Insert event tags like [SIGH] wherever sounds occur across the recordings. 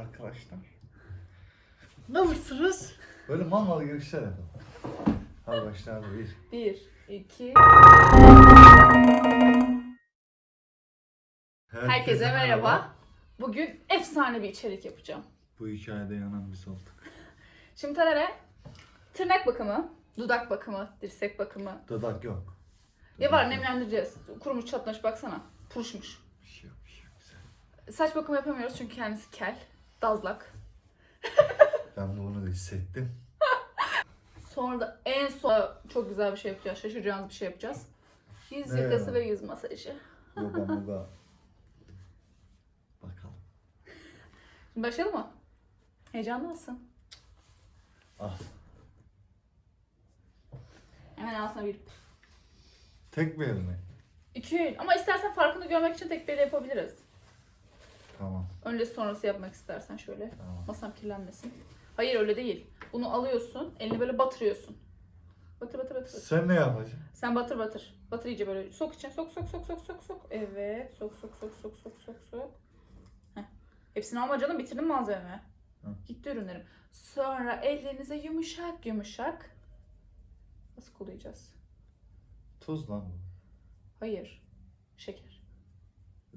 Arkadaşlar. Ne mısınız? Böyle mal mal girişler yapalım. Hadi başla bir. Bir, iki. Herkese merhaba. Bugün efsane bir içerik yapacağım. Bu hikayede yanan biz olduk. Şimdi Taner'e tırnak bakımı, dudak bakımı, dirsek bakımı. Dudak yok. Ya var nemlendireceğiz. Kurumuş çatlamış baksana. Puruşmuş. Bir şey yok, bir şey yok. Güzel. Saç bakımı yapamıyoruz çünkü kendisi kel. Dazlak. Ben bunu da hissettim. [LAUGHS] Sonra da en son çok güzel bir şey yapacağız. Şaşıracağınız bir şey yapacağız. Yüz Ne yakası ya? ve yüz masajı. Yok ama da. Bakalım. Şimdi başlayalım mı? Heyecanlı mısın? Ah. Hemen altına bir Tek bir elini. İki. Ama istersen farkını görmek için tek bir yapabiliriz. Tamam. Öncesi sonrası yapmak istersen şöyle. Tamam. Masam kirlenmesin. Hayır öyle değil. Bunu alıyorsun, elini böyle batırıyorsun. Batır batır batır. batır. Sen ne yapacaksın? Sen batır batır. Batır iyice böyle. Sok içine. Sok sok sok sok sok sok. Evet. Sok sok sok sok sok sok sok. Heh. Hepsini alma canım. Bitirdim malzememi. Hı. Gitti ürünlerim. Sonra ellerinize yumuşak yumuşak. Nasıl kolayacağız? Tuz lan bu. Hayır. Şeker.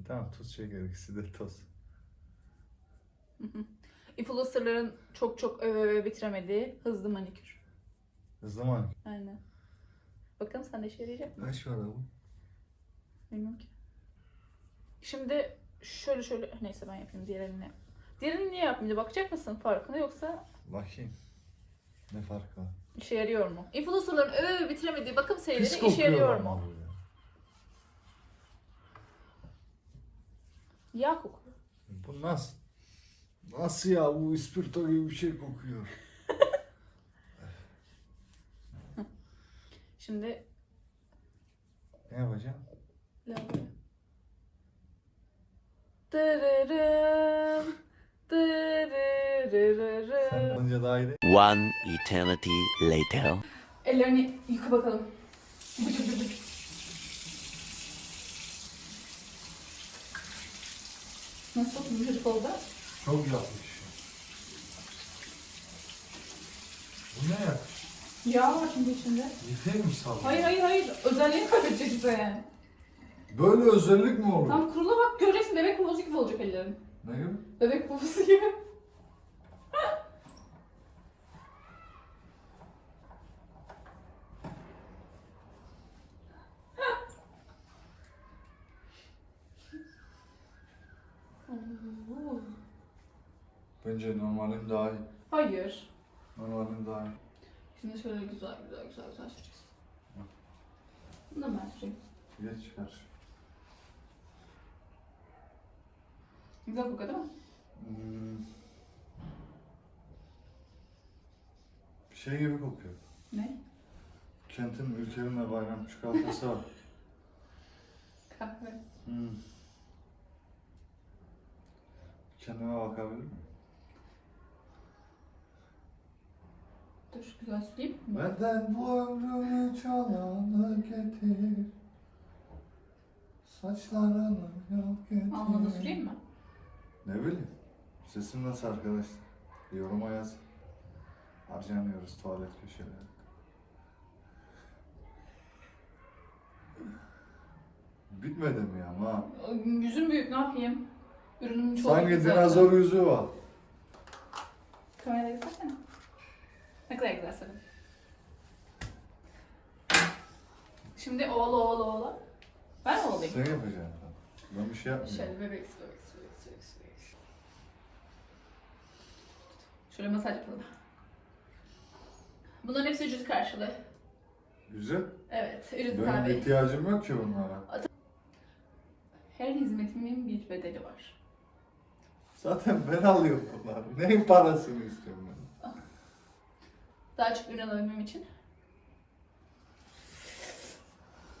Tamam tuz şeker ikisi de toz. Influencerların çok çok öve öve bitiremediği hızlı manikür. Hızlı mı? Aynen. Bakalım sen de işe yarayacak mı? Kaç var bu? Bilmiyorum ki. Şimdi şöyle şöyle neyse ben yapayım diğer eline. Diğer elini niye yapmayınca bakacak mısın farkına yoksa Bakayım. Ne fark var? işe yarıyor mu? Influencerların öve öve bitiremediği bakım Pis serileri işe kokuyor yarıyor ama mu? bu ya. Yağ kokuyor. Bu nasıl? Nasıl ya bu ispirto gibi bir şey kokuyor. [LAUGHS] Şimdi Ne yapacağım? lavaboya. Dırırım. Sen Dırırırırım. önce daha iyi. One eternity later. Ellerini yıka bakalım. Bıcı bıcı bıcı. Nasıl? Yumuşacık oldu. Çok yapmış. Bu ne ya? Yağ var şimdi içinde. Yıkaymış sabun. Hayır hayır hayır. Özelliğini kaybedeceksin. Böyle özellik mi olur? Tam kurula bak göreceksin bebek poposu gibi olacak ellerin. Ne gibi? Bebek poposu gibi. Oo. Bence normalim daha iyi. Hayır. Normalim daha iyi. Şimdi şöyle güzel güzel güzel güzel süreceğiz. Bunu da ben süreyim. Geç çıkar. Güzel kokuyor değil mi? Hmm. Şey gibi kokuyor. Ne? Kentin ülkenin ve bayram çikolatası var. [LAUGHS] Kahve. Hmm. Kendime bakabilir miyim? Dur güzel süreyim. mi? Benden bu ömrümü çalanı getir. Saçlarını yok getir. Alnına süreyim mi? Ne bileyim. Sesim nasıl arkadaşlar? Yoruma yaz. Harcanıyoruz tuvalet köşeleri. Bitmedi mi ya ama? Yüzüm büyük ne yapayım? Ürünüm çok Sanki güzel. dinozor yüzü var. Kameraya göstersene. Ne kadar güzel senin. Şimdi ovala ovala ovala. Ben mi ovalayayım? Sen yapacaksın. Ben bir şey yapmayacağım. Şöyle bebek bebek bebek bebek bebek. Şöyle masaj yapalım. Bunların hepsi ücret karşılığı. Güzel. Evet, ücret Benim tabi. ihtiyacım yok ki bunlara. Her hizmetimin bir bedeli var. Zaten ben alıyorum bunları. Neyin parasını istiyorum ben? Daha çok ürün alabilmem için.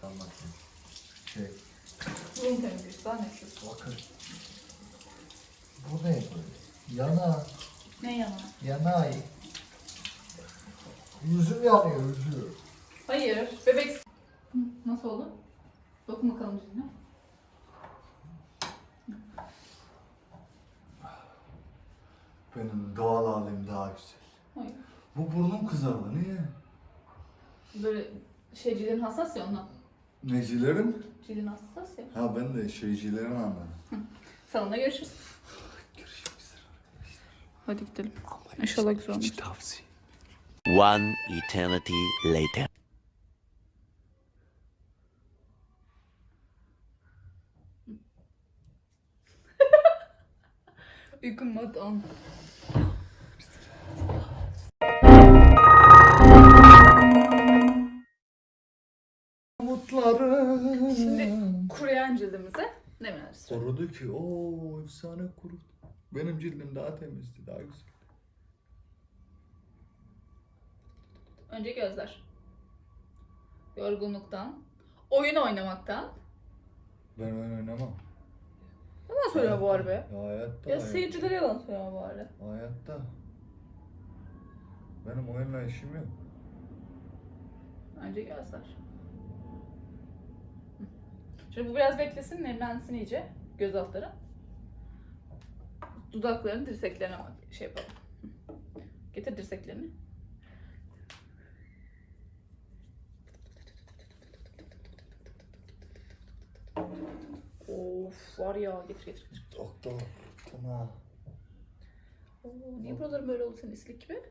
Anlatayım. Şey, daha ne yapıyorsun? bakın. Bu ne böyle? Yana, Ne yana? yanay. Yüzüm yanıyor, yüzüm. Hayır, bebek... Hı, Nasıl oldu? Dokun bakalım yüzüne. Benim doğal halim daha güzel. Hayır. Bu burnum kızardı. Niye? Böyle şey cildin hassas ya ondan. Necilerim? Cildin hassas ya. Ha ben de şeycilerin [LAUGHS] anladım. Salonda görüşürüz. Görüşmek üzere. Hadi gidelim. İnşallah güzel olmuş. tavsiye. One eternity later. [LAUGHS] Uykum mod on. Ne mi Kurudu ki. Oo efsane kurudu. Benim cildim daha temizdi, daha güzel. Önce gözler. Yorgunluktan, oyun oynamaktan. Ben oyun oynamam. Yalan söylüyor bu arada. Ya hayatta. Ya seyircilere yalan söylüyor bu arada. Hayatta. Benim oyunla işim yok. Önce gözler. Şimdi bu biraz beklesin, nemlensin iyice göz altları. Dudakların dirseklerine şey yapalım. Getir dirseklerini. Of var ya getir getir getir. Doktor. Tamam. Oo, niye buraların böyle oldu senin islik gibi?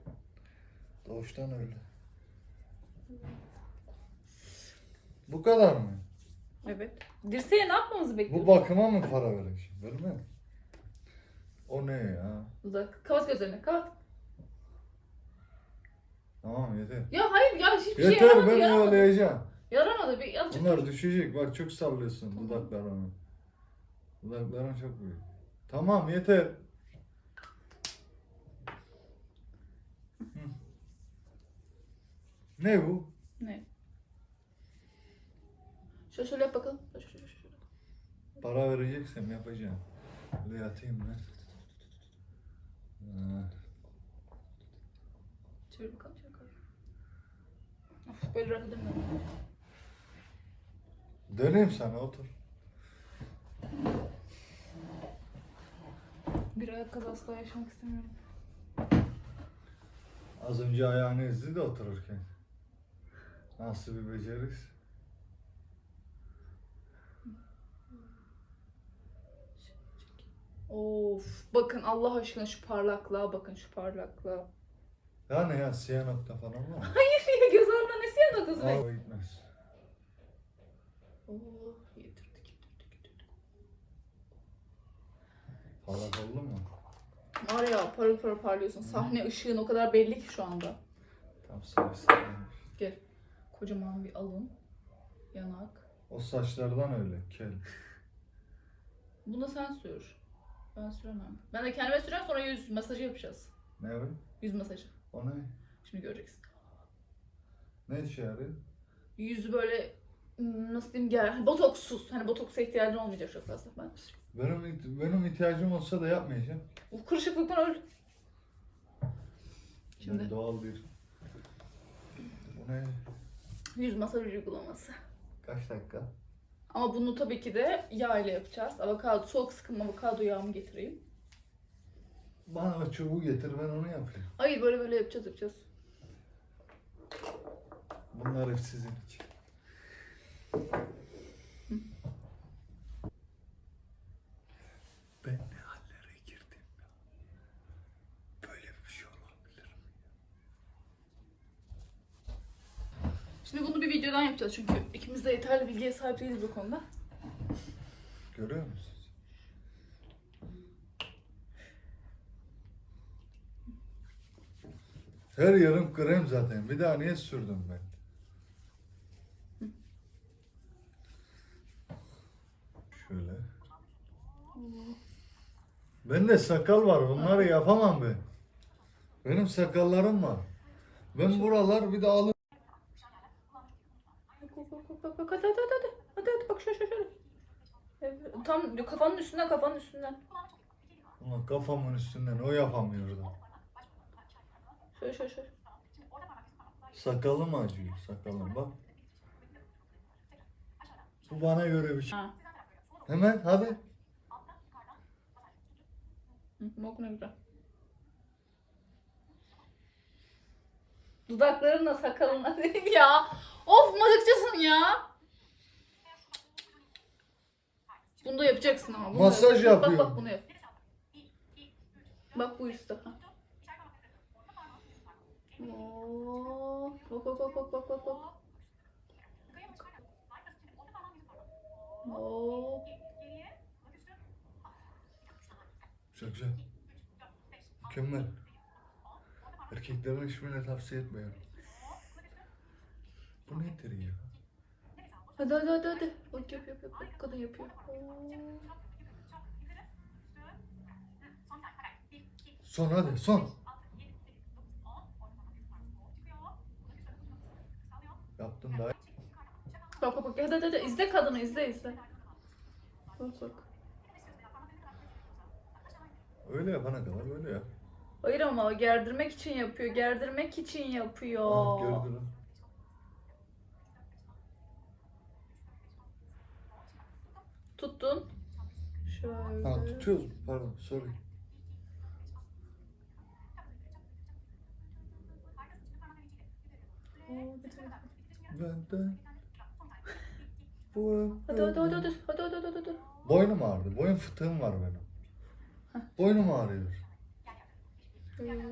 Doğuştan öyle. Bu kadar mı? Evet. Dirseğe ne yapmamızı Bu bekliyorsun? bakıma mı para vereceksin? Verme. O ne ya? Dudak. Kapat gözlerini kapat. Tamam yeter. Ya hayır ya hiçbir şey Yeter yaramadı ben yaramadı. oyalayacağım. Yaramadı bir azıcık. Bunlar düşecek. Bak çok sallıyorsun dudaklarını. Dudakların çok büyük. Tamam yeter. Hı. Ne bu? Ne? Şöyle şöyle yap bakalım. Şöyle şöyle şöyle. Para vereceksem yapacağım. Böyle yatayım ben. Ha. Çevir bakalım çevir bakalım. Of böyle rahat edemiyorum. Döneyim sana otur. Bir ayak kazası daha yaşamak istemiyorum. Az önce ayağını ezdi de otururken. Nasıl bir beceriz? Of bakın Allah aşkına şu parlaklığa bakın şu parlaklığa. Yani ya siyah nokta falan mı? [LAUGHS] Hayır ya göz altına ne siyah noktası be? Aa, gitmez. Oh yedirdik yedirdik yedirdik. Parlak oldu mu? Var ya parıl parıl parlıyorsun. Sahne ışığın o kadar belli ki şu anda. Tam sayısı. Gel. Kocaman bir alın. Yanak. O saçlardan öyle kel. Bunu sen sür. Ben süremem. Ben de kendime süreceğim sonra yüz masajı yapacağız. Ne o? Yüz masajı. O ne? Şimdi göreceksin. Ne işe yarıyor? Yüzü böyle nasıl diyeyim gel botoksuz. Hani botoksa ihtiyacın olmayacak çok fazla. Ben Benim benim ihtiyacım olsa da yapmayacağım. o kırışıklıktan öl. Şimdi Ben doğal bir. Bu ne? yüz masaj uygulaması. Kaç dakika? Ama bunu tabii ki de yağ ile yapacağız. Avokado, soğuk sıkım avokado yağımı getireyim. Bana o çubuğu getir ben onu yapayım. Hayır böyle böyle yapacağız yapacağız. Bunlar hep sizin için. Ben ne hallere girdim ya. Böyle bir şey olabilir mi? Şimdi bunu bir videodan yapacağız çünkü ikimiz de yeterli bilgiye sahip değiliz bu konuda. Görüyor musunuz? Her yerim krem zaten. Bir daha niye sürdüm ben? Şöyle. Bende sakal var. Bunları yapamam ben. Benim sakallarım var. Ben buralar bir de alın. Bak bak bak bak hadi hadi hadi hadi hadi bak şöyle şöyle. Evet, tam kafanın üstünden kafanın üstünden. Ulan kafamın üstünden o yapamıyordu. Şöyle şöyle şöyle. Sakalım acıyor sakalım bak. Bu bana göre bir şey. Ha. Hemen hadi. Bak ne güzel. Dudaklarınla sakalınla [LAUGHS] değil ya. Of mızıkçısın ya. Bunu da yapacaksın ama. Bunu da Masaj yapacaksın. Bak yapıyor. bak bunu yap. Bak bu üstte. Ha. Oo, Bak bak bak bak bak bak bak. Oo. Güzel güzel. Mükemmel. Erkeklerin hiçbirine tavsiye etmiyorum. Bu nedir ya? Hadi hadi hadi hadi. Bak yap yap yap. Bak kadın yapıyor. Oo. Son hadi son. Yaptın daha. Bak bak bak. Hadi hadi hadi. İzle kadını izle izle. Bak bak. Öyle yapana kadar öyle yap. Hayır ama gerdirmek için yapıyor. Gerdirmek için yapıyor. Gördün mü? Tuttun. Şöyle. Ha tutuyoruz. Pardon sorry. Benden. Hadi hadi hadi hadi. Hadi hadi hadi hadi. Boynum ağrıdı. Boyun fıtığım var benim. Boynum ağrıyor. Şöyle.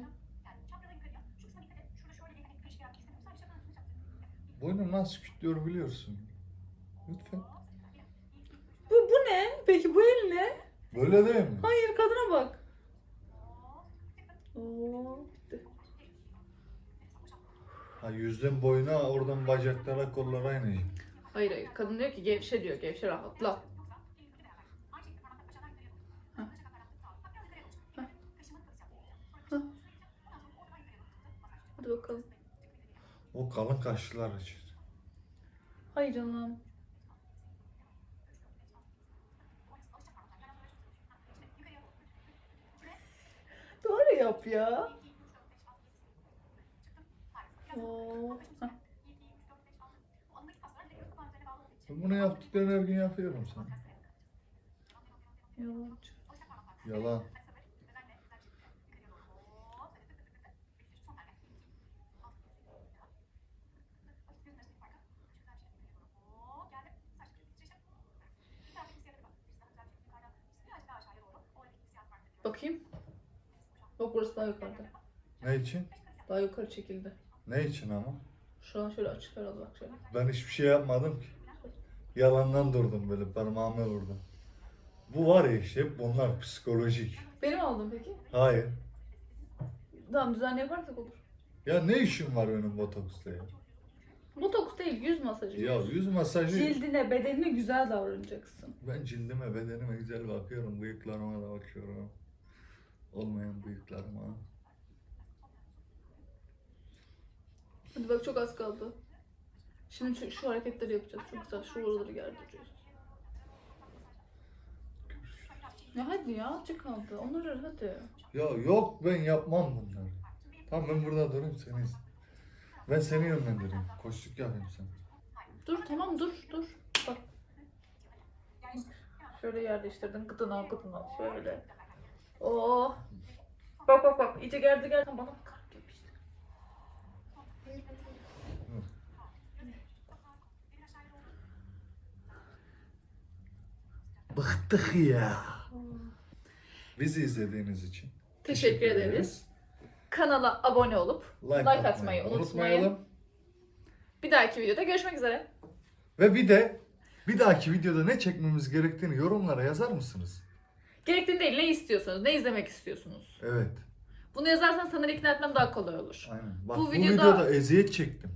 Boynum nasıl kütlüyor biliyorsun. Lütfen. Bu, bu ne? Peki bu el ne? Böyle değil mi? Hayır kadına bak. Oo. Ha yüzden boyuna oradan bacaklara kollara inecek. Hayır hayır. Kadın diyor ki gevşe diyor. Gevşe rahatla. Heh. Heh. Heh. Hadi bakalım. O kalın kaşlılar için. Hayır canım. Doğru yap ya. Oo. Bunu yaptıklarını her gün yapıyorum sana. Yalancı. Yalan. Bakayım. Bak burası daha yukarıda. Ne için? Daha yukarı çekildi. Ne için ama? Şu an şöyle açık herhalde bak şöyle. Ben hiçbir şey yapmadım ki. Yalandan durdum böyle parmağımı vurdum. Bu var ya işte bunlar psikolojik. Benim aldım peki. Hayır. Tamam düzenli yaparsak olur. Ya ne işin var benim botoksla ya? Botoks değil yüz masajı. Ya yüz masajı... Cildine, bedenine güzel davranacaksın. Ben cildime, bedenime güzel bakıyorum. Bıyıklarıma da bakıyorum. Olmayan bıyıklarıma. Hadi bak çok az kaldı. Şimdi şu, şu hareketleri yapacağız. Çok güzel. Şu oraları gerdireceğiz. Ya hadi ya azıcık kaldı. Onları hadi. Ya yok ben yapmam bunları. Tamam ben burada durayım seni. Ben seni yönlendireyim. Koşluk yapayım sen. Dur tamam dur dur. Bak. Şöyle yerleştirdin. Gıdın al gıdın al. Şöyle. Oo. Bak bak bak. İyice gerdi gerdi. Bana bak. Yapıştı. Bıktık ya. Bizi izlediğiniz için. Teşekkür ederiz. Kanala abone olup like, atmayı unutmayın. Bir dahaki videoda görüşmek üzere. Ve bir de bir dahaki videoda ne çekmemiz gerektiğini yorumlara yazar mısınız? Gerektiğinde değil ne istiyorsunuz, ne izlemek istiyorsunuz. Evet. Bunu yazarsan sana ikna etmem daha kolay olur. Aynen. Bak Bu bu, videoda- videoda... eziyet çektim.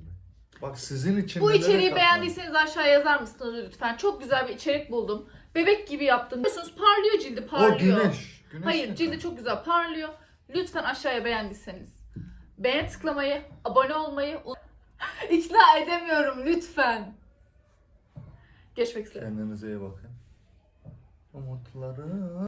Bak sizin için Bu içeriği beğendiyseniz aşağıya yazar mısınız lütfen? Çok güzel bir içerik buldum. Bebek gibi yaptım. Biliyorsunuz parlıyor cildi, parlıyor. O güneş. güneş Hayır mi? cildi çok güzel parlıyor. Lütfen aşağıya beğendiyseniz. Beğen tıklamayı, abone olmayı [LAUGHS] İkna edemiyorum lütfen. Görüşmek üzere. Kendinize iyi bakın. Umutları